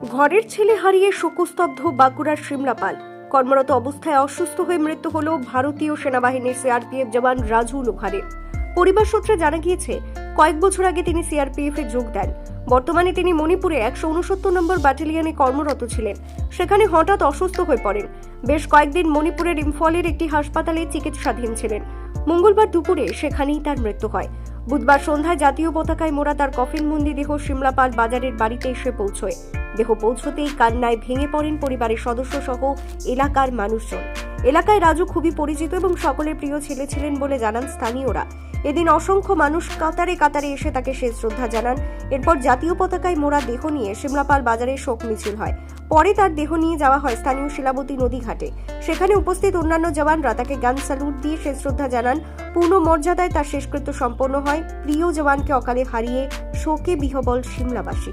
ঘরের ছেলে হারিয়ে শোকস্তব্ধ বাঁকুড়ার সিমলাপাল কর্মরত অবস্থায় অসুস্থ হয়ে মৃত্যু হল ভারতীয় সেনাবাহিনীর সিআরপিএফ জওয়ান রাজু লোখারের পরিবার সূত্রে জানা গিয়েছে, কয়েক বছর আগে তিনি সিআরপিএফ এ যোগ দেন। বর্তমানে তিনি মণিপুরে একশো উনসত্তর নম্বর ব্যাটালিয়নে কর্মরত ছিলেন। সেখানে হঠাৎ অসুস্থ হয়ে পড়েন। বেশ কয়েকদিন মণিপুরের ইম্ফলের একটি হাসপাতালে চিকিৎসাধীন ছিলেন। মঙ্গলবার দুপুরে সেখানেই তার মৃত্যু হয়। বুধবার সন্ধ্যায় জাতীয় পতাকায় মোড়া তার কফিনবন্দি দেহ সিমলাপাল বাজারের বাড়িতে এসে পৌঁছয়। দেহ পৌঁছতেই কান্নায় ভেঙে পড়েন পরিবারের সদস্য সহ এলাকার মানুষজন। এলাকায় রাজু খুবই পরিচিত এবং সকলের প্রিয় ছেলে ছিলেন বলে জানান স্থানীয়রা। এদিন অসংখ্য মানুষ কাতারে কাতারে এসে তাকে শেষ শ্রদ্ধা জানান। এরপর জাতীয় পতাকায় মোড়া দেহ নিয়ে সিমলাপাল বাজারে শোক মিছিল হয়। পরে তার দেহ নিয়ে যাওয়া হয় স্থানীয় শিলাবতী নদী ঘাটে। সেখানে উপস্থিত অন্যান্য জওয়ানরা তাকে গান স্যালুট দিয়ে শেষ শ্রদ্ধা জানান। পূর্ণ মর্যাদায় তার শেষকৃত্য সম্পন্ন হয়। প্রিয় জওয়ানকে অকালে হারিয়ে শোকে বিহবল সিমলাবাসী